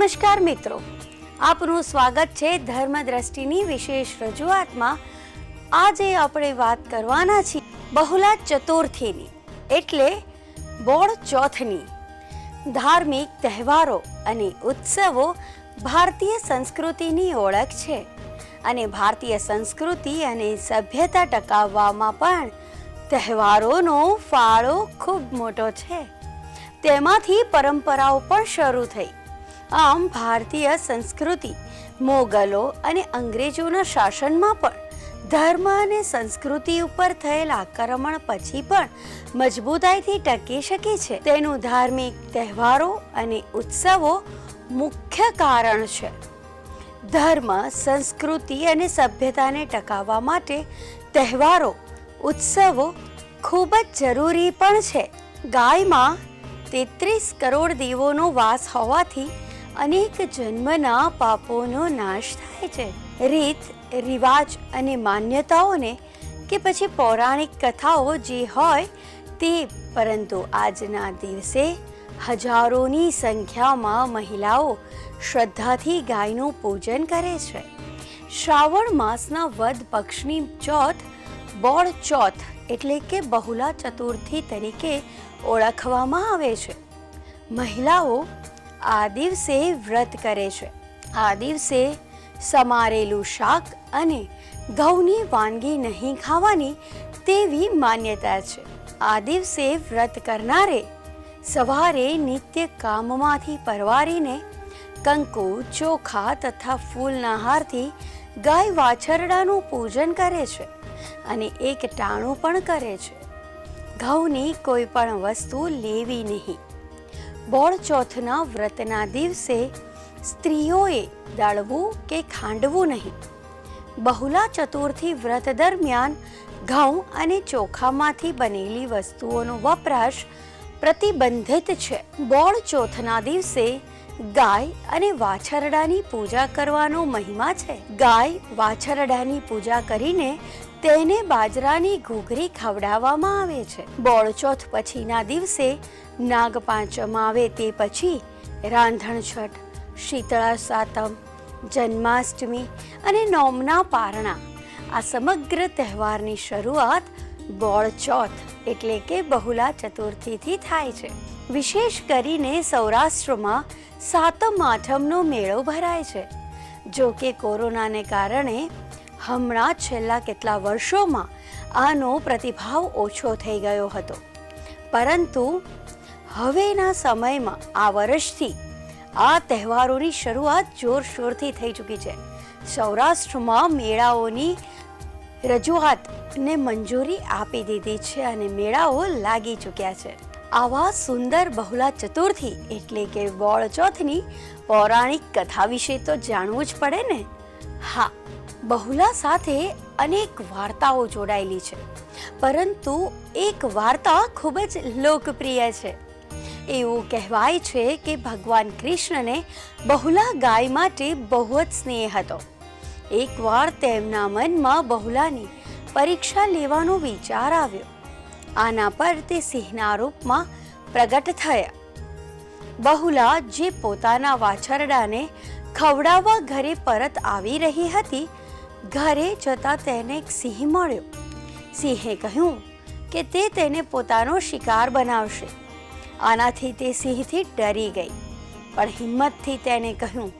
નમસ્કાર મિત્રો. આપનું સ્વાગત છે ધર્મ દ્રષ્ટિની વિશેષ રજૂઆતમાં. આજે આપણે વાત કરવાના છીએ બહુલા ચતુર્થીની, એટલે બોળ ચોથની. ધાર્મિક તહેવારો અને ઉત્સવો ભારતીય સંસ્કૃતિની ઓળખ છે. અને ભારતીય સંસ્કૃતિ અને સભ્યતા ટકાવવામાં પણ તહેવારોનો ફાળો ખૂબ મોટો છે. તેમાંથી પરંપરાઓ પણ શરૂ થઈ. આમ ભારતીય સંસ્કૃતિ મોગલો અને અંગ્રેજોના શાસનમાં પણ ધર્મ અને સંસ્કૃતિ ઉપર થયેલ આક્રમણ પછી પણ મજબૂતાઈથી ટકી શકે છે. તેનું ધાર્મિક તહેવારો અને ઉત્સવો મુખ્ય કારણ છે. ધર્મ, સંસ્કૃતિ અને સભ્યતાને ટકાવવા માટે તહેવારો, ઉત્સવો ખૂબ જ જરૂરી પણ છે. ગાયમાં તેત્રીસ કરોડ દીવોનો વાસ હોવાથી અનેક જન્મના પાપોનો નાશ થાય છે. રીત, રિવાજ અને માન્યતાઓને કે પછી પૌરાણિક કથાઓ જે હોય તે, પરંતુ આજના દિવસે હજારોની સંખ્યામાં મહિલાઓ શ્રદ્ધાથી ગાયનું પૂજન કરે છે. શ્રાવણ માસના વદ પક્ષની ચોથ, બોળ ચોથ એટલે કે બહુલા ચતુર્થી તરીકે ઓળખવામાં આવે છે. મહિલાઓ આ દિવસે વ્રત કરે છે. આ દિવસે સમારેલું શાક અને ઘઉંની વાનગી નહીં ખાવાની તેવી માન્યતા છે. આ દિવસે વ્રત કરનારે સવારે નિત્ય કામમાંથી પરવારીને કંકુ, ચોખા તથા ફૂલના હારથી ગાય વાછરડાનું પૂજન કરે છે અને એક ટાણું પણ કરે છે. ઘઉંની કોઈ પણ વસ્તુ લેવી નહીં. બોળ ચોથના વ્રતના દિવસે સ્ત્રીઓએ દળવું કે ખાંડવું નહીં. બહુલા ચતુર્થી વ્રત દરમિયાન ઘઉં અને ચોખામાંથી બનેલી વસ્તુઓનો વપરાશ પ્રતિબંધિત છે. બોળ ચોથના દિવસે ગાય અને વાછરડાની પૂજા કરવાનો મહિમા છે. ગાય વાછરડાની પૂજા કરીને તેને બાજરાની ઘૂઘરી ખવડાવવામાં આવે છે. બોળચોથ પછીના દિવસે નાગપાંચમ આવે તે પછી રાંધણછઠ શીતળા સાતમ, જન્માષ્ટમી અને નોમના પારણા. આ સમગ્ર તહેવારની શરૂઆત બોળચોથ એટલે કે બહુલા ચતુર્થીથી થાય છે. વિશેષ કરીને સૌરાષ્ટ્રમાં સાતમ આઠમનો મેળો ભરાય છે. જો કે કોરોનાને કારણે હમણાં છેલ્લા કેટલા વર્ષોમાં આનો પ્રતિભાવ ઓછો થઈ ગયો હતો. પરંતુ હવેના સમયમાં આ વર્ષથી આ તહેવારોની શરૂઆત જોરશોરથી થઈ ચૂકી છે. સૌરાષ્ટ્રમાં મેળાઓની રજૂઆતને મંજૂરી આપી દીધી છે અને મેળાઓ લાગી ચૂક્યા છે. આવા સુંદર બહુલા ચતુર્થી એટલે કે બોળ ચોથની પૌરાણિક કથા વિશે તો જાણવું જ પડે ને? હા બહુલા સાથે અનેક વાર્તાઓ જોડાયેલી છે. પરંતુ એક વાર્તા ખૂબ જ લોકપ્રિય છે. એવું કહેવાય છે કે ભગવાન કૃષ્ણને બહુલા ગાય માટે બહુ જ સ્નેહ હતો. એકવાર તેમના મનમાં બહુલાની પરીક્ષા લેવાનો વિચાર આવ્યો. આના પર તે સિંહના રૂપમાં પ્રગટ થયા. બહુલા જે પોતાના વાછરડાને ખવડાવવા ઘરે પરત આવી રહી હતી ઘરે જતા તેને એક સિંહ મળ્યો. સિંહે કહ્યું કે તે તેને પોતાનો શિકાર બનાવશે. આનાથી તે સિંહથી ડરી ગઈ, પણ હિંમતથી તેને કહ્યું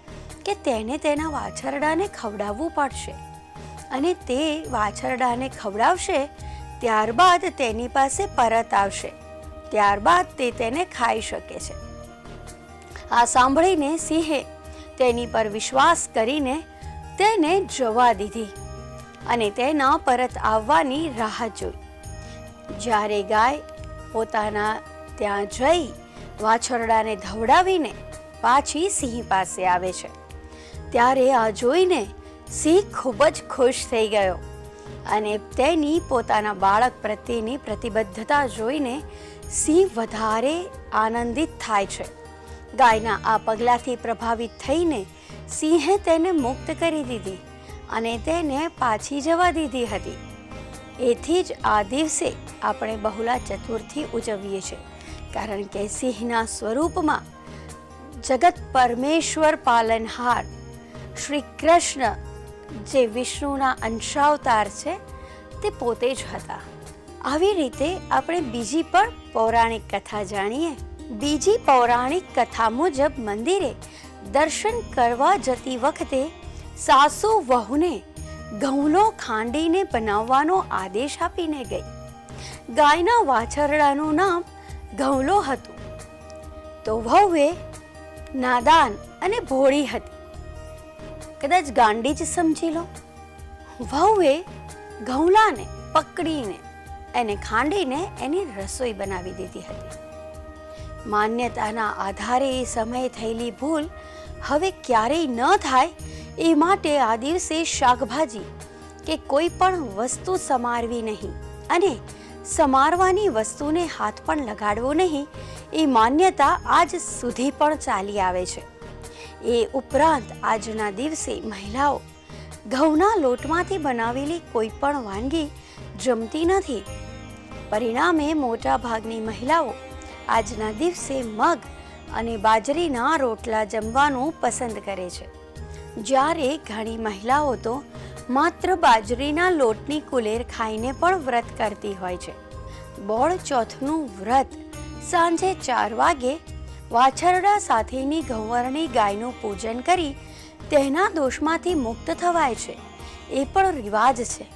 કે તેને તેના વાછરડાને ખવડાવવું પડશે. અને તે વાછરડાને ખવડાવશે, ત્યારબાદ તેની પાસે પરત આવશે. ત્યારબાદ તે તેને ખાઈ શકે છે. આ સાંભળીને સિંહે તેની પર વિશ્વાસ કરીને તેને જવા દીધી અને તેના પરત આવવાની રાહ જોઈ. જ્યારે ગાય પોતાના ત્યાં જઈ વાછરડાને ધવડાવીને પાછી સિંહ પાસે આવે છે, ત્યારે આ જોઈને સિંહ ખૂબ જ ખુશ થઈ ગયો અને તેની પોતાના બાળક પ્રત્યેની પ્રતિબદ્ધતા જોઈને સિંહ વધારે આનંદિત થાય છે. ગાયના આ પગલાંથી પ્રભાવિત થઈને સિંહે તેને મુક્ત કરી દીધી અને તેને પાછી જવા દીધી હતી. એથી જ આ દિવસે આપણે બહુલા ચતુર્થી ઉજવીએ છીએ, કારણ કે સિંહના સ્વરૂપમાં જગત પરમેશ્વર પાલનહાર શ્રી કૃષ્ણ જે વિષ્ણુના અંશાવતાર છે, તે પોતે જ હતા. આવી રીતે આપણે બીજી પણ પૌરાણિક કથા જાણીએ. બીજી પૌરાણિક કથા મુજબ મંદિરે દર્શન કરવા જતી વખતે સાસુ વહુને ઘઉંનો ખાંડીને બનાવવાનો આદેશ આપીને ગઈ. ગાયના વાછરડાનું નામ ઘઉંલો હતું. તો વહુએ નાદાન અને ભોળી હતી. કદાચ ગાંડી જ સમજી લો. વહુએ ઘઉંલાને પકડીને એને ખાંડીને એની રસોઈ બનાવી દીધી હતી. માન્યતાના આધારે એ સમયે થયેલી ભૂલ હવે ક્યારેય ન થાય એ માટે આ દિવસે શાકભાજી કે કોઈ પણ વસ્તુ સમારવી નહીં અને સમારવાની વસ્તુને હાથ પણ લગાડવો નહીં એ માન્યતા આજ સુધી પણ ચાલી આવે છે. એ ઉપરાંત આજના દિવસે મહિલાઓ ઘઉંના લોટમાંથી બનાવેલી કોઈ પણ વાનગી જમતી નથી. પરિણામે મોટાભાગની મહિલાઓ આજના દિવસે મગ અને બાજરીના રોટલા જમવાનું પસંદ કરે છે. જ્યારે ઘણી મહિલાઓ તો માત્ર બાજરીના લોટની કુલેર ખાઈને પણ વ્રત કરતી હોય છે. બોળ ચોથનું વ્રત સાંજે ચાર વાગે વાછરડા સાથેની ઘઉંવરણી ગાયનું પૂજન કરી તેના દોષમાંથી મુક્ત થવાય છે. એ પણ રિવાજ છે.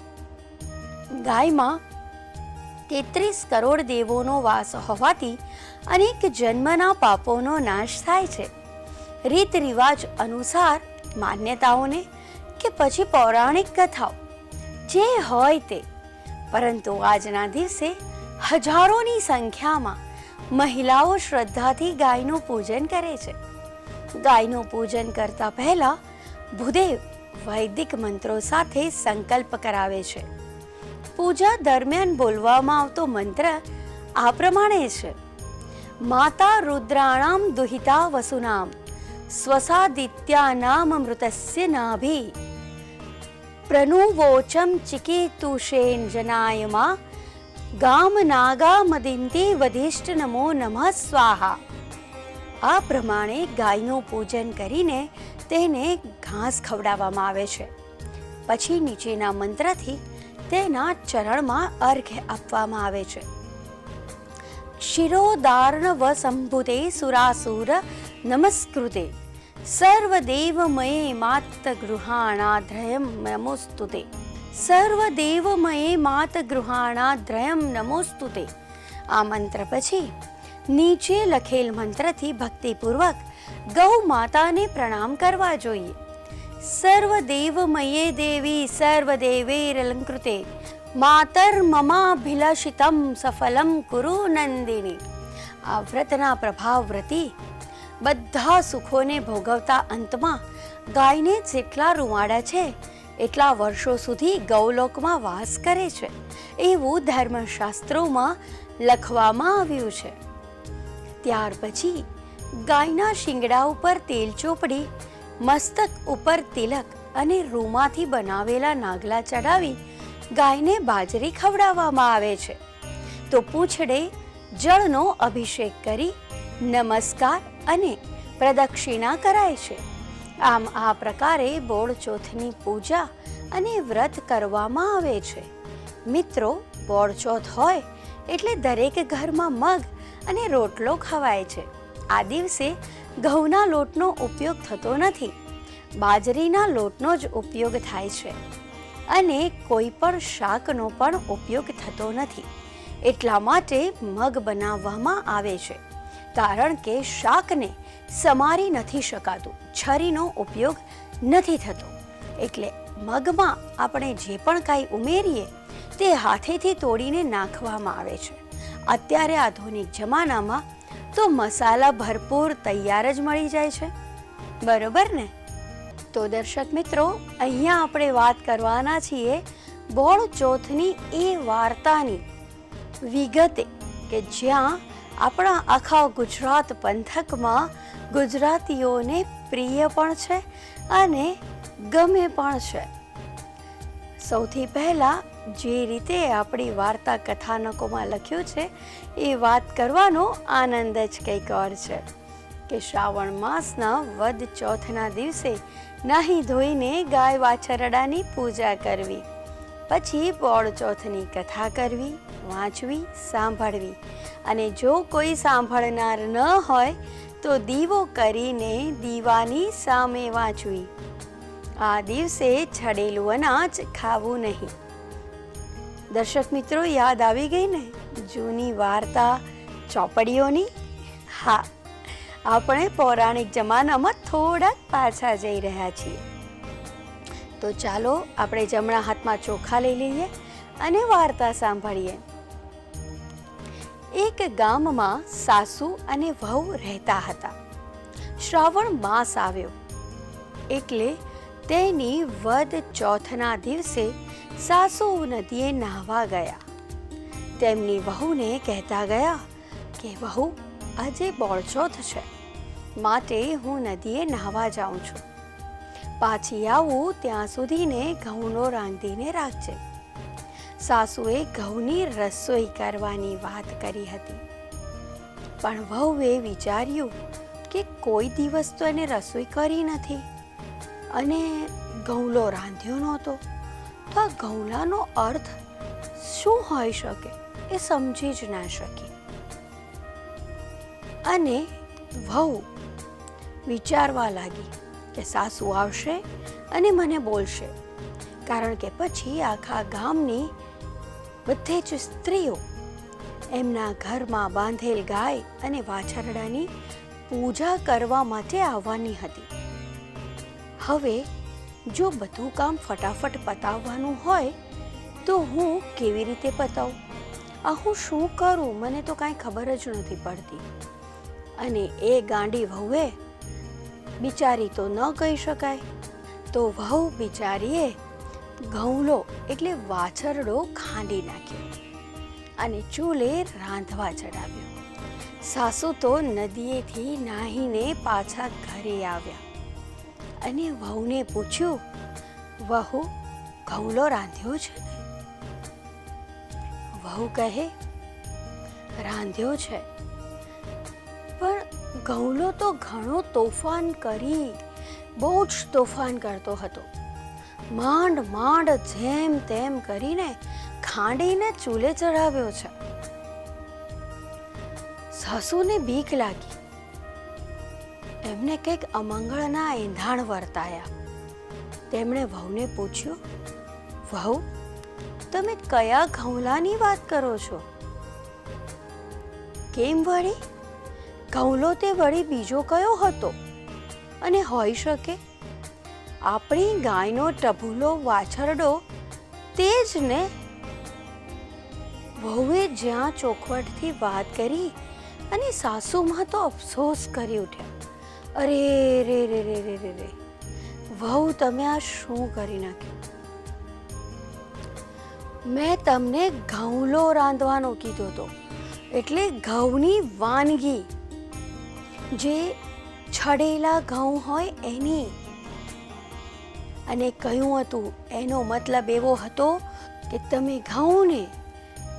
ગાયમાં તેત્રીસ કરોડ દેવોનો વાસ હોવાથી અનેક જન્મના પાપોનો નાશ થાય છે. રીત રિવાજ અનુસાર માન્યતાઓને કે પછી પૌરાણિક કથાઓ, જે હોય તે. પરંતુ આજના દિવસે હજારોની સંખ્યામાં મહિલાઓ શ્રદ્ધાથી ગાયનું પૂજન કરે છે. ગાયનું પૂજન કરતા પહેલા ભૂદેવ વૈદિક મંત્રો સાથે સંકલ્પ કરાવે છે. પૂજા દરમિયાન બોલવામાં આવતો મંત્ર આ પ્રમાણે છે. માતા રુદ્રાણામ દુહિતા વસુનામ, સ્વસાદિત્યાનામ મૃતસ્ય નાભી, પ્રનુવોચમ ચિકેતુષેન જનાયમા, ગામ નાગા મદિંતી વધિષ્ઠ નમો નમઃ સ્વાહા. આ પ્રમાણે ગાયનું પૂજન કરીને તેને ઘાસ ખવડાવવામાં આવે છે. પછી નીચેના મંત્રથી તેના ચરણમાં અર્ઘ્ય આપવામાં આવે છે. શિરોદાર્ણવ સંભુતે સુરાસુર નમસ્કૃતે. સર્વદેવમયે માત ગૃહાણાધ્રયમ નમોસ્તુતે. સર્વદેવમયે માત ગૃહાણાધ્રયમ નમોસ્તુતે. આ મંત્ર પછી નીચે લખેલ મંત્રથી ભક્તિપૂર્વક ગૌ માતાને પ્રણામ કરવા જોઈએ. સર્વદેવમયે દેવી સર્વદેવૈરલંકૃતે માતર મમાભિલષિતમ સફલમ કુરુ નંદિની આ વ્રતના પ્રભાવ વ્રતી બધા સુખોને ભોગવતા અંતમાં ગાયને જેટલા રૂવાડા છે, એટલા વર્ષો સુધી ગૌલોકમાં વાસ કરે છે। એવું ધર્મશાસ્ત્રોમાં લખવામાં આવ્યું છે। ત્યાર પછી ગાયના શિંગડા ઉપર તેલ ચોપડી મસ્તક ઉપર તિલક અને રૂમાંથી બનાવેલા નાગલા ચડાવી ગાયને બાજરી ખવડાવવામાં આવે છે. તો પૂંછડે જળનો અભિષેક કરી નમસ્કાર અને પ્રદક્ષિણા કરાય છે. આમ આ પ્રકારે બોળ ચોથની પૂજા અને વ્રત કરવામાં આવે છે. મિત્રો, બોળ ચોથ હોય એટલે દરેક ઘરમાં મગ અને રોટલો ખવાય છે. આ દિવસે ઘઉંના લોટનો ઉપયોગ થતો નથી. બાજરીના લોટનો જ ઉપયોગ થાય છે. અને કોઈ પણ શાકનો પણ ઉપયોગ થતો નથી. એટલા માટે મગ બનાવવામાં આવે છે. કારણ કે શાકને સમારી નથી શકાતું. છરીનો ઉપયોગ નથી થતો. એટલે મગમાં આપણે જે પણ કાંઈ ઉમેરીએ, તે હાથેથી તોડીને નાખવામાં આવે છે. અત્યારે આધુનિક જમાનામાં તો મસાલા ભરપૂર તૈયાર જ મળી જાય છે. બરોબર ને? તો દર્શક મિત્રો, અહીંયા આપણે વાત કરવાના છીએ બોળ ચોથની એ વાર્તાની. વિગતે કે જ્યાં આપણા આખા ગુજરાત પંથકમાં ગુજરાતીઓને પ્રિય પણ છે અને ગમે પણ છે. સૌથી પહેલા જે રીતે આપણી વાર્તા કથાનકોમાં લખ્યું છે, એ વાત કરવાનો આનંદ જ કંઈક ઓર છે કે શ્રાવણ માસના વદ ચોથના દિવસે નાહી ધોઈને ગાય વાછરડાની પૂજા કરવી, પછી બોળ ચોથની કથા કરવી, વાંચવી, સાંભળવી અને જો કોઈ સાંભળનાર ન હોય, તો દીવો કરીને દીવાની સામે વાંચવી. આ દિવસે છડેલું અનાજ ખાવું નહીં. દર્શક મિત્રો, યાદ આવી ગઈ ને? જૂની વાર્તા, ચોપડીઓની? હા, આપણે પૌરાણિક જમાનામાં થોડાક પાછા જઈ રહ્યા છીએ. તો ચાલો, આપણે જમણા હાથમાં ચોખા લઈ લઈએ અને વાર્તા સાંભળીએ. એક ગામમાં સાસુ અને વહુ રહેતા હતા. શ્રાવણ માસ આવ્યો. એટલે તેની વદ ચોથના દિવસે સાસુ નદીએ નાહવા ગયા. તેમની વહુને કહેતા ગયા કે, વહુ, આજે બોળચોથ છે. માટે હું નદીએ નાહવા જાઉં છું. પાછી આવું ત્યાં સુધીને ઘઉંનો રાંધીને રાખજે. સાસુએ ઘઉંની રસોઈ કરવાની વાત કરી હતી. પણ વહુએ વિચાર્યું કે કોઈ દિવસ તો એને રસોઈ કરી નથી. અને ઘઉંલો રાંધ્યો નહોતો. તો આ ગૌલાનો અર્થ શું હોઈ શકે એ સમજી જ ના શકી. અને વહુ વિચારવા લાગી કે સાસુ આવશે અને મને બોલશે, કારણ કે પછી આખા ગામની બધે જ સ્ત્રીઓ એમના ઘરમાં બાંધેલ ગાય અને વાછરડાની પૂજા કરવા માટે આવવાની હતી. હવે જો બધું કામ ફટાફટ પતાવવાનું હોય, તો હું કેવી રીતે પતાવું? આ હું શું કરું? મને તો કાંઈ ખબર જ નથી પડતી. અને એ ગાંડી વહુએ બિચારી તો ન કહી શકાય. તો વહુ બિચારીએ ઘઉંલો એટલે વાછરડો ખાંડી નાખ્યો અને ચૂલે રાંધવા ચડાવ્યો. સાસુ તો નદીએથી નાહીને પાછા ઘરે આવ્યા. અને વહુને પૂછ્યું, વહુ ઘઉલો રાંધ્યો છે? વહુ કહે, રાંધ્યો છે. પણ ઘઉલો તો ઘણો તોફાન કરી, બહુ જ તોફાન કરતો હતો. માંડ માંડ જેમ તેમ કરીને ખાંડીને ચૂલે ચડાવ્યો છે. સાસુને બીક લાગી. એમને કંઈક અમંગળના એંધાણ વર્તાયા. તેમણે વહુને પૂછ્યું, વહુ, તમે કયા ઘઉંલાની વાત કરો છો? કેમ વળી? ઘઉંલો તે વળી બીજો કયો હતો? અને હોઈ શકે આપણી ગાયનો ટભુલો વાછરડો તે જ ને? વહુએ જ્યાં ચોખવટથી વાત કરી અને સાસુમાં તો અફસોસ કરી ઉઠ્યા. અરે, રે રે રે રે રે રે. વહુ, તમે આ શું કરી નાખ્યું? મેં તમને ઘઉંલો રાંધવાનો કીધો હતો એટલે ઘઉંની વાનગી. જે છડેલા ઘઉં હોય એની. અને કહ્યું હતું, એનો મતલબ એવો હતો કે તમે ઘઉંને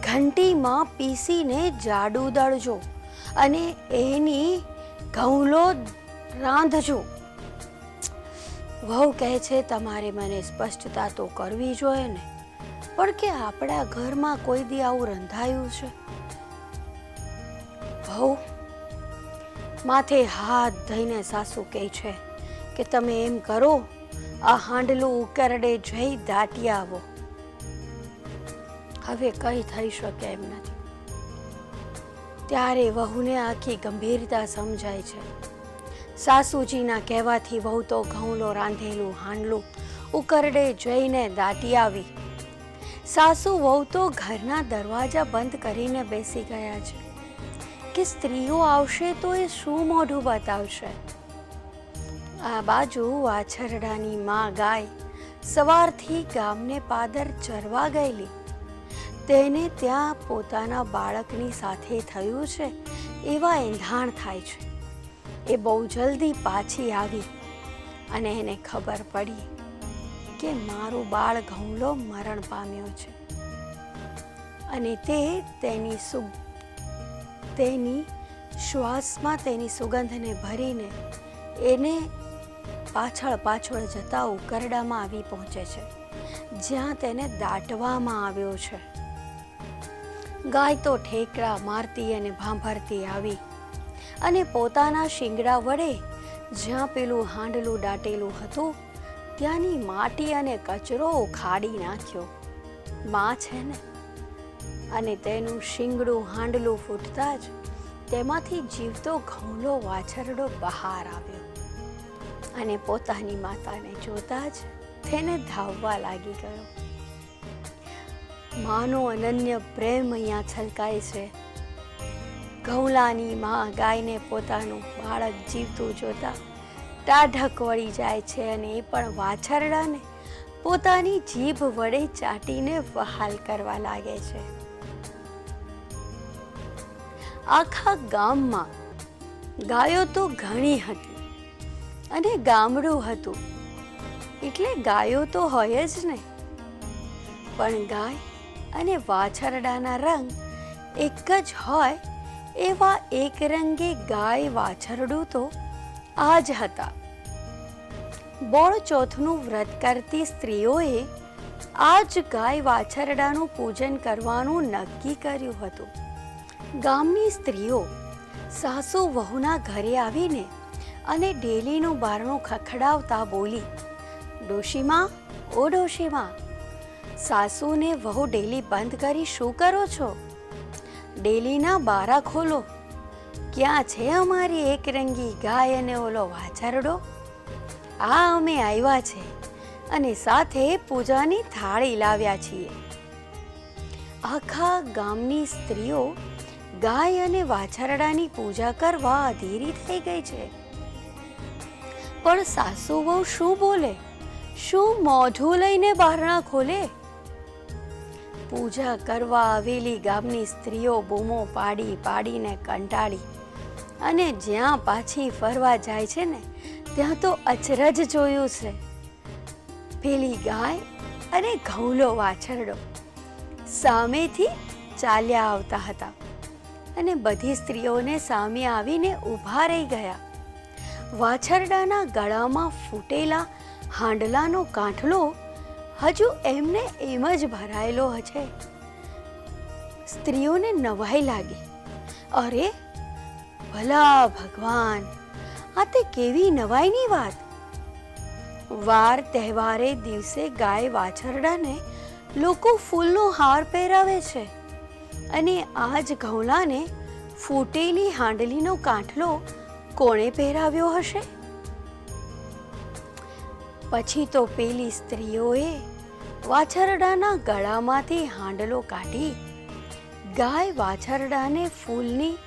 ઘંટીમાં પીસીને જાડું દળજો અને એની ઘઉંલો રાંધજો. વહુ કહે છે, તમારે મને સ્પષ્ટતા તો કરવી જોઈએ ને, પણ કે આપણા ઘરમાં કોઈ દી આવું રંધાયું છે? વહુ માથે હાથ ધઈને સાસુ કહે છે કે, તમે એમ કરો, આ હાંડલું ઉકરડે જઈ દાટી આવો. હવે કઈ થઈ શકે એમ નથી. ત્યારે વહુને આખી ગંભીરતા સમજાય છે. સાસુજીના કહેવાથી વહુ તો ઘઉંલો રાંધેલું હાંડલું, ઉકરડે જઈને દાટી આવી. સાસુ વહુ તો ઘરના દરવાજા બંધ કરીને બેસી ગયા છે. કે સ્ત્રીઓ આવશે તો એ શું મોઢું બતાવશે? આ બાજુ વાછરડાની માં ગાય સવારથી ગામને પાદર ચરવા ગયેલી. તેને ત્યાં પોતાના બાળકની સાથે થયું છે એવા એંધાણ થાય છે. એ બહુ જલ્દી પાછી આવી અને એને ખબર પડી કે મારું બાળ ઘઉંલો મરણ પામ્યો છે. અને તે તેની સુ તેની શ્વાસમાં તેની સુગંધને ભરીને એને પાછળ પાછળ જતા ઉકરડામાં આવી પહોંચે છે, જ્યાં તેને દાટવામાં આવ્યો છે. ગાય તો ઠેકરા મારતી અને ભાંભરતી આવી અને પોતાના શિંગડા વડે જ્યાં પેલું હાંડલું દાટેલું હતું, ત્યાંની માટી અને કચરો ઉખાડી નાખ્યો. માં છે ને? અને તેનું શિંગડું હાંડલું ફૂટતા જ તેમાંથી જીવતો ઘઉંલો વાછરડો બહાર આવ્યો. અને પોતાની માતાને જોતા જ તેને ધાવવા લાગી ગયો. માનો અનન્ય પ્રેમ અહીંયા છલકાય છે. ઘઉલાની માં ગાયને પોતાનું બાળક જીવતું જોતા ટાઢક વળી જાય છે અને એ પણ વાછરડાને પોતાની જીભ વડે ચાટીને વહાલ કરવા લાગે છે. આખા ગામમાં ગાયો તો ઘણી હતી અને ગામડું હતું. એટલે ગાયો તો હોય જ ને. પણ ગાય અને વાછરડાના રંગ એક જ હોય એવા એકરંગી ગાય વાછરડું તો આ જ હતા. બોળ ચોથનું વ્રત કરતી સ્ત્રીઓએ આ જ ગાય વાછરડાનું પૂજન કરવાનું નક્કી કર્યું હતું. ગામની સ્ત્રીઓ સાસુ વહુના ઘરે આવીને અને ડેલીનું બારણું ખખડાવતા બોલી, ડોશીમાં, ઓ ડોશીમાં, સાસુને વહુ ડેલી બંધ કરી શું કરો છો? ડેલીના બારા ખોલો. ક્યાં છે અમારી એકરંગી ગાય અને ઓલો વાછરડો? આ અમે આવ્યા છે અને સાથે પૂજાની થાળી લાવ્યા છીએ. આખા ગામની સ્ત્રીઓ ગાય અને વાછરડાની પૂજા કરવા અધીરી થઈ ગઈ છે. પણ સાસુ વહુ શું બોલે? શું મોઢું લઈને બારણા ખોલે? પૂજા કરવા આવેલી ગામની સ્ત્રીઓ બૂમો પાડી પાડીને કંટાળી. અને જ્યાં પાછી ફરવા જાય છે ને, ત્યાં તો અચરજ જોયું છે. પેલી ગાય અને ઘઉલો વાછરડો સામેથી ચાલ્યા આવતા હતા અને બધી સ્ત્રીઓને સામે આવીને ઊભા રહી ગયા. વાછરડાના ગળામાં ફૂટેલા હાંડલાનો કાંઠલો હજુ એમને એમ જ ભરાયેલો છે સ્ત્રીઓને નવાઈ લાગી. અરે, ભલા ભગવાન, આ તે કેવી નવાઈની વાત? વાર તહેવારે દિવસે ગાય વાછરડાને લોકો ફૂલનો હાર પહેરાવે છે અને આજ ઘઉલાને ફૂટેલી હાંડલીનો કાંઠલો કોણે પહેરાવ્યો હશે? પછી તો પેલી સ્ત્રીઓએ વાછરડાના ગળામાંથી હાંડલો કાઢી ગાય વાછરડાને ફૂલની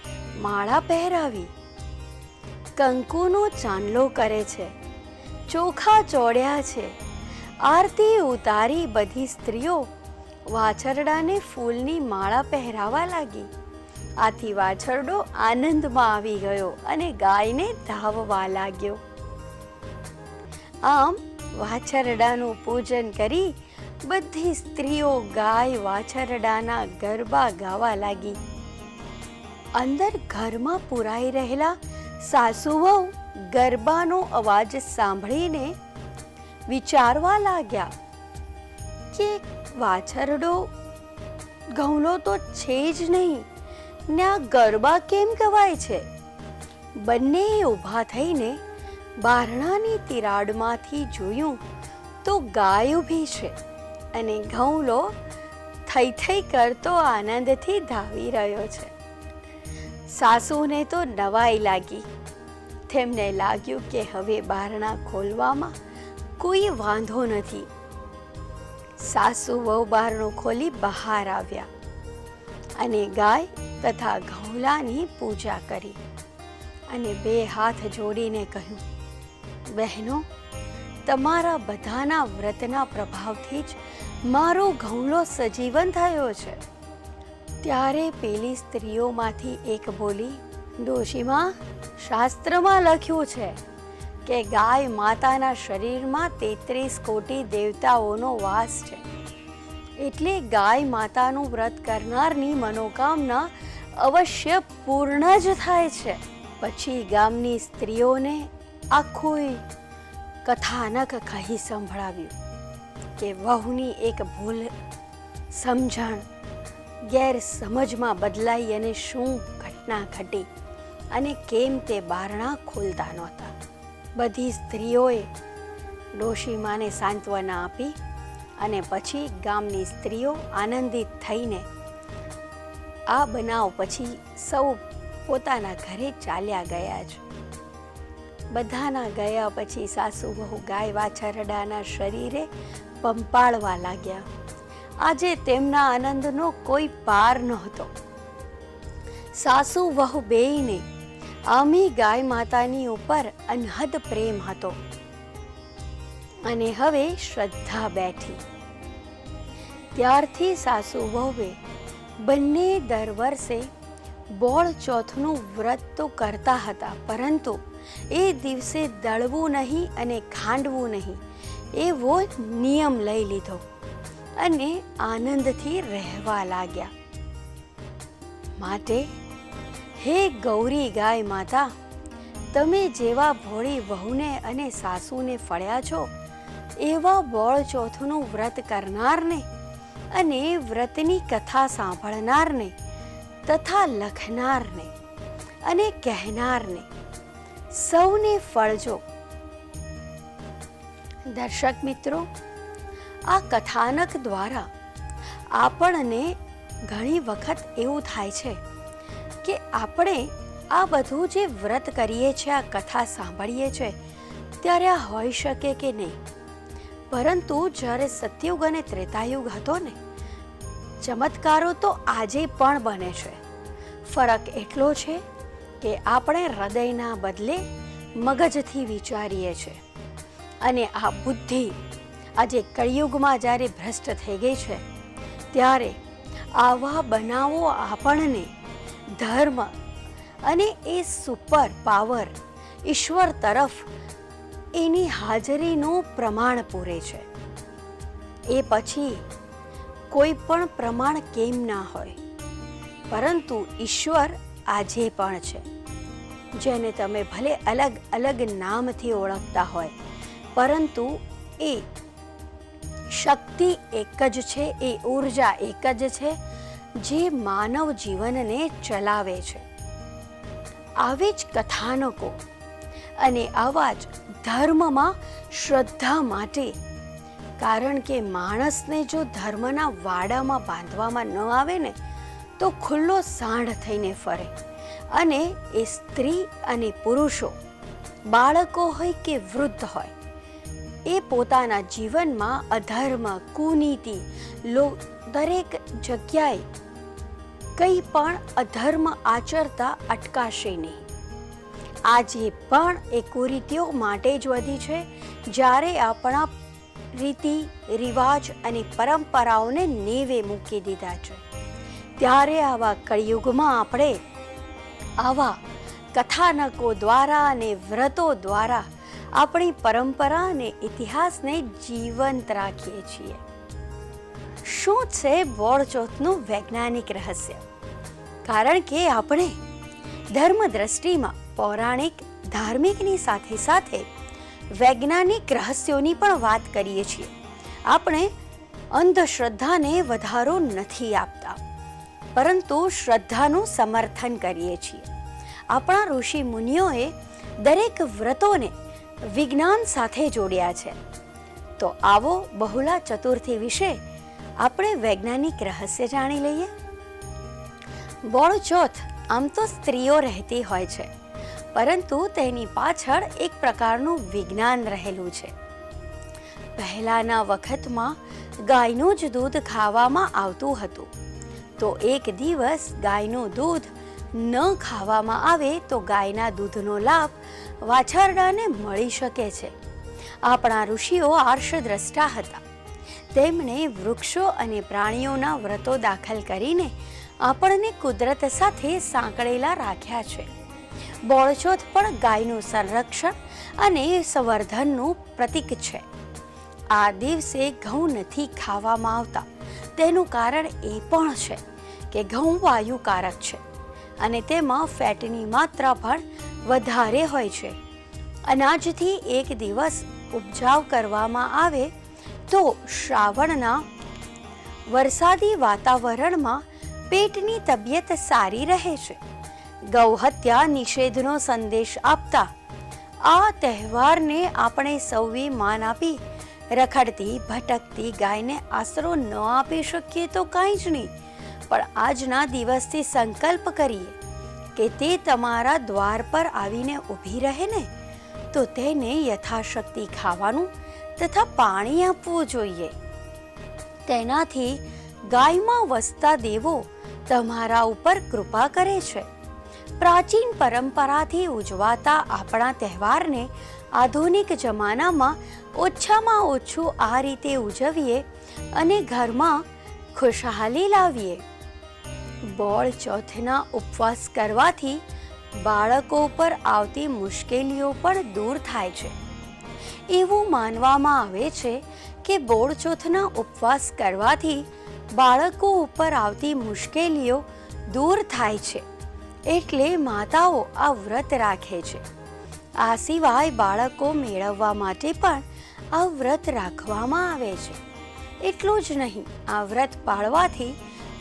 માળા પહેરાવી. કંકુનો ચાંદલો કરે છે, ચોખા ચોડ્યા છે, આરતી ઉતારી બધી સ્ત્રીઓ વાછરડાને ફૂલની માળા પહેરાવા લાગી. આથી વાછરડો આનંદમાં આવી ગયો અને ગાયને ધાવવા લાગ્યો. આમ વાછરડાનું પૂજન કરી બધી સ્ત્રીઓ ગાય વાછરડાના ગરબા ગાવા લાગી. અંદર ઘરમાં પુરાઈ રહેલા સાસુ વહુ ગરબાનો અવાજ સાંભળીને વિચારવા લાગ્યા કે વાછરડો ઘઉંલો તો છે જ નહીં ને આ ગરબા કેમ ગવાય છે? બંને ઊભા થઈને બારણાની તિરાડમાંથી જોયું તો ગાય ઊભી છે અને ઘઉંલો થઈ થઈ કરતો આનંદથી ધાવી રહ્યો છે. સાસુને તો નવાઈ લાગી. તેમને લાગ્યું કે હવે બારણા ખોલવામાં કોઈ વાંધો નથી. સાસુ વહુ બારણું ખોલી બહાર આવ્યા અને ગાય તથા ઘઉલાની પૂજા કરી અને બે હાથ જોડીને કહ્યું બહેનો, તમારા બધાના વ્રતના પ્રભાવથી જ મારો ઘઉંલો સજીવન થયો છે. ત્યારે પેલી સ્ત્રીઓમાંથી એક બોલી, ડોશીમાં, શાસ્ત્રમાં લખ્યું છે કે ગાય માતાના શરીરમાં તેત્રીસ કોટી દેવતાઓનો વાસ છે. એટલે ગાય માતાનું વ્રત કરનારની મનોકામના અવશ્ય પૂર્ણ જ થાય છે. પછી ગામની સ્ત્રીઓને આખું કથાનક કહી સંભળાવ્યું કે વહુની એક ભૂલ સમજણ, ગેરસમજમાં બદલાઈ અને શું ઘટના ઘટી અને કેમ તે બારણા ખોલતા નહોતા. બધી સ્ત્રીઓએ ડોશીમાને સાંત્વના આપી અને પછી ગામની સ્ત્રીઓ આનંદિત થઈને આ બનાવ પછી સૌ પોતાના ઘરે ચાલ્યા ગયા જ. બધાના ગયા પછી સાસુ વહુ ગાય વાછરડાના શરીરે પંપાળવા લાગ્યા. આજે તેમના આનંદનો કોઈ પાર નહોતો. સાસુ વહુ બેયને આમી ગાય માતાની ઉપર અનહદ પ્રેમ હતો. અને હવે શ્રદ્ધા બેઠી. ત્યારથી સાસુ વહુએ બંને દર વર્ષે બોળ ચોથનું વ્રત તો કરતા હતા, પરંતુ એ દિવસે દળવું નહીં અને ખાંડવું નહીં. એવો નિયમ લઈ લીધો અને આનંદથી રહેવા લાગ્યા. માટે, હે ગૌરી ગાય માતા, તમે જેવા ભોળી વહુને અને સાસુને ફળ્યા છો, એવા બોળ ચોથનું વ્રત કરનારને અને વ્રતની કથા સાંભળનારને તથા લખનારને અને કહેનારને સૌને ફળજો. દર્શક મિત્રો, આ કથાનક દ્વારા આપણને ઘણી વખત એવું થાય છે કે આપણે આ બધું જે વ્રત કરીએ છીએ, આ કથા સાંભળીએ છીએ, ત્યારે આ હોઈ શકે કે નહીં? પરંતુ જ્યારે સત્યુગ અને ત્રેતાયુગ હતો ને, ચમત્કારો તો આજે પણ બને છે. ફરક એટલો છે કે આપણે હૃદયના બદલે મગજથી વિચારીએ છીએ અને આ બુદ્ધિ આજે કળિયુગમાં જ્યારે ભ્રષ્ટ થઈ ગઈ છે, ત્યારે આવા બનાવો આપણને ધર્મ અને એ સુપર પાવર ઈશ્વર તરફ એની હાજરીનું પ્રમાણ પૂરે છે. એ પછી કોઈ પણ પ્રમાણ કેમ ના હોય, પરંતુ ઈશ્વર આજે પણ છે. જેને તમે ભલે અલગ અલગ નામથી ઓળખતા હોય, પરંતુ એ શક્તિ એક જ છે, એ ઊર્જા એક જ છે, જે માનવ જીવનને ચલાવે છે. આવી જ કથાનકો અને આવા જ ધર્મમાં શ્રદ્ધા માટે. કારણ કે માણસને જો ધર્મના વાડામાં બાંધવામાં ન આવે ને તો ખુલ્લો સાંઢ થઈને ફરે. અને એ સ્ત્રી અને પુરુષો, બાળકો હોય કે વૃદ્ધ હોય, એ પોતાના જીવનમાં અધર્મ, કુનીતિ, લો, દરેક જગ્યાએ કંઈ પણ અધર્મ આચરતા અટકાશે નહીં. આજે પણ એ કુરીતિઓ માટે જ વધી છે, જ્યારે આપણા રીતિ, રિવાજ અને પરંપરાઓને નેવે મૂકી દીધા છે. ત્યારે આવા કળિયુગમાં આપણે આવા કથાનકો દ્વારા અને વ્રતો દ્વારા આપણી પરંપરા અને ઇતિહાસને જીવંત રાખીએ છીએ. શું છે બોળચોથનું વૈજ્ઞાનિક રહસ્ય? કારણ કે આપણે ધર્મ દ્રષ્ટિમાં પૌરાણિક, ધાર્મિકની સાથે સાથે વૈજ્ઞાનિક રહસ્યોની પણ વાત કરીએ છીએ. આપણે અંધશ્રદ્ધાને વધારો નથી આપતા. પરંતુ શ્રદ્ધાનું સમર્થન કરીએ છીએ. આપણા ઋષિ મુનિઓએ દરેક વ્રતોને વિજ્ઞાન સાથે જોડ્યા છે. તો આવો બહુલા ચતુર્થી વિશે આપણે વૈજ્ઞાનિક રહસ્ય જાણી લઈએ. બોળચોથ આમ તો સ્ત્રીઓ રહેતી હોય છે, પરંતુ તેની પાછળ એક પ્રકારનું વિજ્ઞાન રહેલું છે. પહેલાના વખતમાં ગાયનું જ દૂધ ખાવામાં આવતું હતું. તો એક દિવસ ગાયનું દૂધ ન ખાવામાં આવે તો ગાયના દૂધનો લાભ વાછરડાને મળી શકે છે. આપણા ઋષિઓ આર્ષદ્રષ્ટા હતા. તેમણે વૃક્ષો અને પ્રાણીઓના વ્રતો દાખલ કરીને આપણને કુદરત સાથે સાંકળેલા રાખ્યા છે. બોળચોથ પણ ગાયનું સંરક્ષણ અને સંવર્ધનનું પ્રતીક છે. આ દિવસે ઘઉં નથી ખાવામાં આવતા. તેનું કારણ એ પણ છે કે ઘઉં વાયુકારક છે અને તેમાં ફેટની માત્રા પણ વધારે હોય છે. અનાજથી એક દિવસ ઉપજાવ કરવામાં આવે તો શ્રાવણના વરસાદી વાતાવરણમાં પેટની તબિયત સારી રહે છે. ગૌહત્યા નિષેધનો સંદેશ આપતા આ તહેવારને આપણે સૌએ માન આપી રખડતી, ભટકતી ગાયને આશરો ન આપી શકીએ તો કાંઈ જ નહીં. પણ આજના દિવસથી સંકલ્પ કરીએ કે તે તમારા દ્વાર પર આવીને ઊભી રહે ને, તો તેને યથાશક્તિ ખાવાનું તથા પાણી આપવું જોઈએ. તેનાથી ગાયમાં વસતા દેવો તમારા ઉપર કૃપા કરે છે. પ્રાચીન પરંપરાથી ઉજવાતા આપણા તહેવારને આધુનિક જમાનામાં ઓછામાં ઓછું આ રીતે ઉજવીએ અને ઘરમાં ખુશહાલી લાવીએ. બોળ ચોથના ઉપવાસ કરવાથી બાળકો પર આવતી મુશ્કેલીઓ પણ દૂર થાય છે. એવું માનવામાં આવે છે કે બોળ ચોથના ઉપવાસ કરવાથી બાળકો ઉપર આવતી મુશ્કેલીઓ દૂર થાય છે. એટલે માતાઓ આ વ્રત રાખે છે. આ સિવાય બાળકો મેળવવા માટે પણ આ વ્રત રાખવામાં આવે છે. એટલું જ નહીં, આ વ્રત પાળવાથી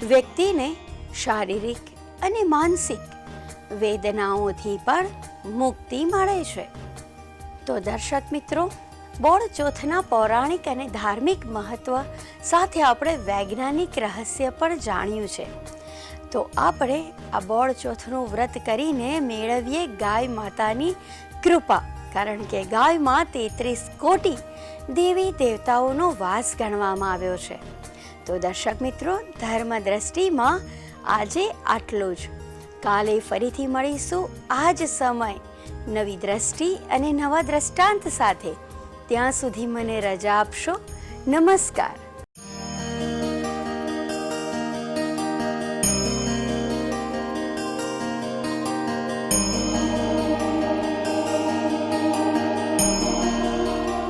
વ્યક્તિને શારીરિક અને માનસિક વેદનાઓથી પણ મુક્તિ મળે છે. તો દર્શક મિત્રો, બોળ ચોથના પૌરાણિક અને ધાર્મિક મહત્વ સાથે આપણે વૈજ્ઞાનિક રહસ્ય પણ જાણ્યું છે. તો આપણે આ બોળ ચોથનું વ્રત કરીને મેળવીએ ગાય માતાની કૃપા, કારણ કે ગાયમાં તેત્રીસ કોટી દેવી દેવતાઓનો વાસ ગણવામાં આવ્યો છે. તો દર્શક મિત્રો ધર્મ દ્રષ્ટિમાં આજે આટલું જ. કાલે ફરીથી મળીશું આ જ સમય નવી દ્રષ્ટિ અને નવા દ્રષ્ટાંત સાથે. ત્યાં સુધી મને રજા આપશો. નમસ્કાર.